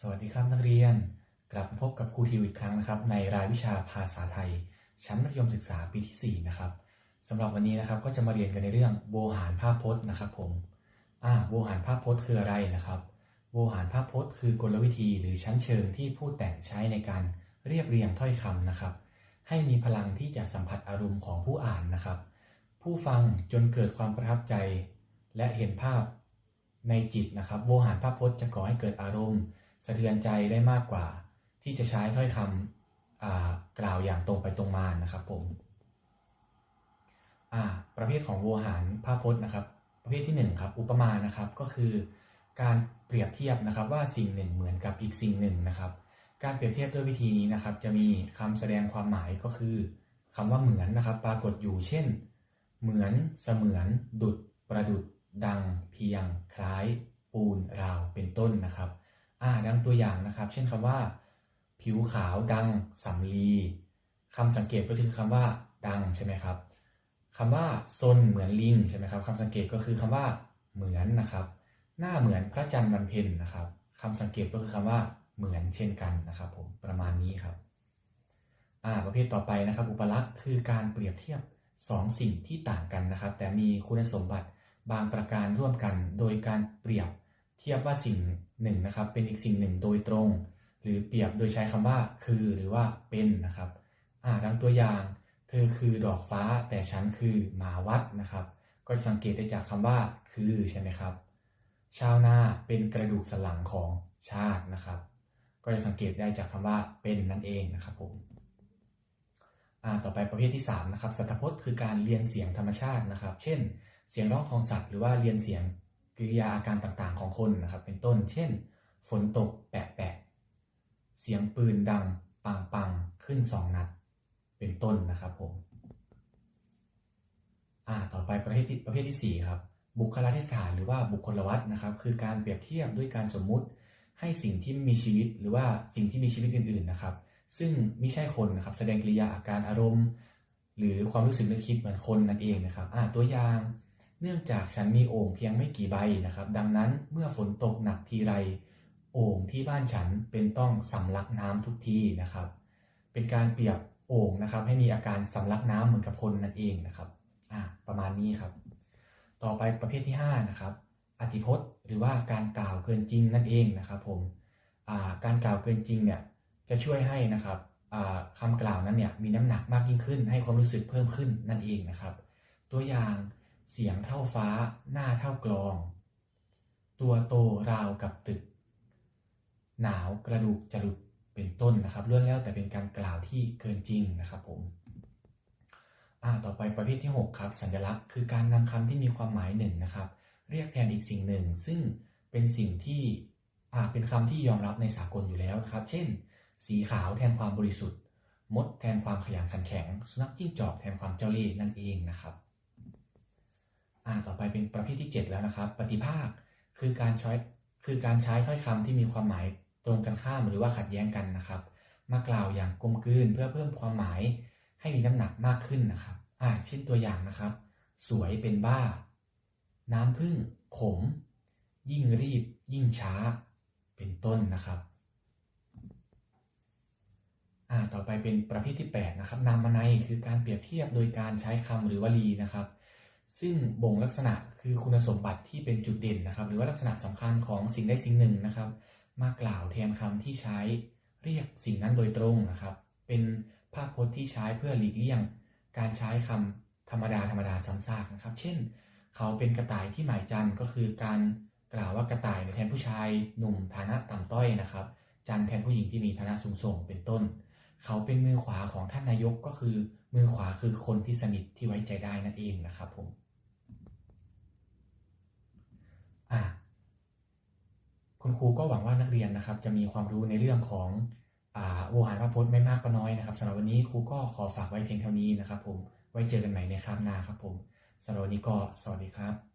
สวัสดีครับนักเรียน กลับมาพบกับครูทิวอีกครั้งนะครับ ในรายวิชาภาษาไทย ชั้นมัธยมศึกษาปีที่ 4 นะครับสำหรับวันนี้นะครับก็จะมาเรียนกันในเรื่องโวหารภาพพจน์นะครับผมอ่าโวหารภาพพจน์คืออะไรนะครับ โวหารภาพพจน์คือกลวิธีหรือชั้นเชิงที่ผู้แต่งใช้ในการเรียบเรียงถ้อยคำนะครับ ให้มีพลังที่จะสัมผัสอารมณ์ของผู้อ่านนะครับ ผู้ฟังจนเกิดความประทับใจ และเห็นภาพในจิตนะครับ โวหารภาพพจน์จะก่อให้เกิดอารมณ์ สะเทือนใจได้มากกว่า ที่จะใช้ถ้อยคำกล่าวอย่างตรงไปตรงมานะครับผมประเภทของโวหารภาพพจน์นะครับ ประเภทที่หนึ่งครับอุปมานะครับก็คือ การเปรียบเทียบนะครับว่าสิ่งหนึ่งเหมือนกับอีกสิ่งหนึ่งนะครับ การเปรียบเทียบด้วยวิธีนี้นะครับ จะมีคำแสดงความหมายก็คือคำว่าเหมือนนะครับ ปรากฏอยู่เช่น เหมือนเสมือน ดุดประดุดดัง เพียง คล้าย ปูนราวเป็นต้นนะครับ อ่าดังตัวอย่างนะครับ เช่นคำว่า ผิวขาวดังสำลีคำสังเกตก็คือคำว่าดังใช่ไหมครับคำว่าซนเหมือนลิงใช่ไหมครับคำสังเกตก็คือคำว่าเหมือนนะครับ หน้าเหมือนพระจันทร์วันเพ็ญนะครับคำสังเกตก็คือคำว่าเหมือนเช่นกันนะครับ ผมประมาณนี้ครับอ่าประเภทต่อไปนะครับ อุปลักษณ์คือการเปรียบเทียบสองสิ่งที่ต่างกันนะครับ แต่มีคุณสมบัติบางประการร่วมกัน โดยการเปรียบ เทียบว่าสิ่งหนึ่งนะครับ เป็นอีกสิ่งหนึ่งโดยตรง หรือเปรียบโดยใช้คำว่าคือหรือว่าเป็นนะครับอ่าดังตัวอย่าง เธอคือดอกฟ้าแต่ฉันคือหมาวัดนะครับ ก็จะสังเกตได้จากคำว่าคือใช่ไหมครับ ชาวนาเป็นกระดูกสันหลังของชาตินะครับ ก็จะสังเกตได้จากคำว่าเป็นนั่นเองนะครับผมอ่าต่อไปประเภทที่3นะครับสัตพจน์คือการเรียนเสียงธรรมชาตินะครับ เช่น เสียงร้องของสัตว์หรือว่าเรียนเสียง กิริยาอาการต่างๆของคนนะครับ เป็นต้น เช่น ฝนตกแปะแปะเสียงปืนดังปังปังขึ้นสองนัด เป็นต้นนะครับผมอ่าต่อไปประเภทที่ประเภทที่ 4 ครับ บุคลาธิสถานหรือว่าบุคคลวัตนะครับ คือการเปรียบเทียบด้วยการสมมุติให้สิ่งที่มีชีวิตหรือว่าสิ่งที่มีชีวิตอื่น ๆนะครับ ซึ่งไม่ใช่คนนะครับแสดงกิริยาอาการอารมณ์ หรือความรู้สึกนึกคิดเหมือนคนนั่นเองนะครับอ่าตัวอย่าง เนื่องจากฉันมีโอ่งเพียงไม่กี่ใบนะครับ ดังนั้นเมื่อฝนตกหนักทีไรโอ่งที่บ้านฉันเป็นต้องสำลักน้ำทุกทีนะครับ เป็นการเปรียบโอ่งนะครับ ให้มีอาการสำลักน้ำเหมือนกับคนนั่นเองนะครับอ่าประมาณนี้ครับ ต่อไปประเภทที่5นะครับอธิพจน์หรือว่าการกล่าวเกินจริงนั่นเองนะครับผมอ่าการกล่าวเกินจริงเนี่ยจะช่วยให้นะครับอ่าคำกล่าวนั้นเนี่ยมีน้ำหนักมากยิ่งขึ้น ให้ความรู้สึกเพิ่มขึ้นนั่นเองนะครับ ตัวอย่าง เสียงเท่าฟ้าหน้าเท่ากลอง ตัวโตราวกับตึก หนาวกระดูกจะหลุดเป็นต้นนะครับล้วนแล้วแต่เป็นการกล่าวที่เกินจริงนะครับผมอ่าต่อไปประเภทที่ 6 ครับ สัญลักษณ์คือการนำคำที่มีความหมายหนึ่งนะครับ เรียกแทนอีกสิ่งหนึ่ง ซึ่งเป็นสิ่งที่อ่าเป็นคำที่ยอมรับในสากลอยู่แล้วนะครับ เช่น สีขาวแทนความบริสุทธิ์ มดแทนความขยันขันแข็ง สุนัขจิ้งจอกแทนความเจ้าเล่ห์นั่นเองนะครับ อ่าต่อไปเป็นประเภทที่ 7 แล้วนะครับ ปฏิภาคคือการใช้คือการใช้ถ้อยคำที่มีความหมายตรงกันข้ามหรือว่าขัดแย้งกันนะครับ มากล่าวอย่างกลมกลืนเพื่อเพิ่มความหมายให้มีน้ำหนักมากขึ้นนะครับอ่าเช่นตัวอย่างนะครับ สวยเป็นบ้า น้ำพึ่งขม ยิ่งรีบ ยิ่งช้า เป็นต้นนะครับอ่าต่อไปเป็นประเภทที่ 8 นะครับนามนัยคือการเปรียบเทียบโดยการใช้คำหรือวลีนะครับ ซึ่งบ่งลักษณะคือคุณสมบัติที่เป็นจุดเด่นนะครับ หรือว่าลักษณะสำคัญของสิ่งใดสิ่งหนึ่งนะครับ มากล่าวแทนคำที่ใช้เรียกสิ่งนั้นโดยตรงนะครับ เป็นภาพพจน์ที่ใช้เพื่อหลีกเลี่ยง การใช้คำธรรมดาธรรมดาซ้ำซากนะครับ เช่น เขาเป็นกระต่ายที่หมายจันก็คือการกล่าวว่ากระต่ายแทนผู้ชายหนุ่มฐานะต่ำต้อยนะครับ จันแทนผู้หญิงที่มีฐานะสูงส่งเป็นต้น เขาเป็นมือขวาของท่านนายกก็คือ มือขวาคือคนที่สนิทที่ไว้ใจได้นั่นเองนะครับผมอะ คุณครูก็หวังว่านักเรียนนะครับ จะมีความรู้ในเรื่องของอาโวหารพระพจน์ไม่มากก็น้อยนะครับสำหรับวันนี้ครูก็ขอฝากไว้เพียงเท่านี้นะครับ ผมไว้เจอกันใหม่ในคราวหน้าครับ ผมสำหรับวันนี้ก็สวัสดีครับ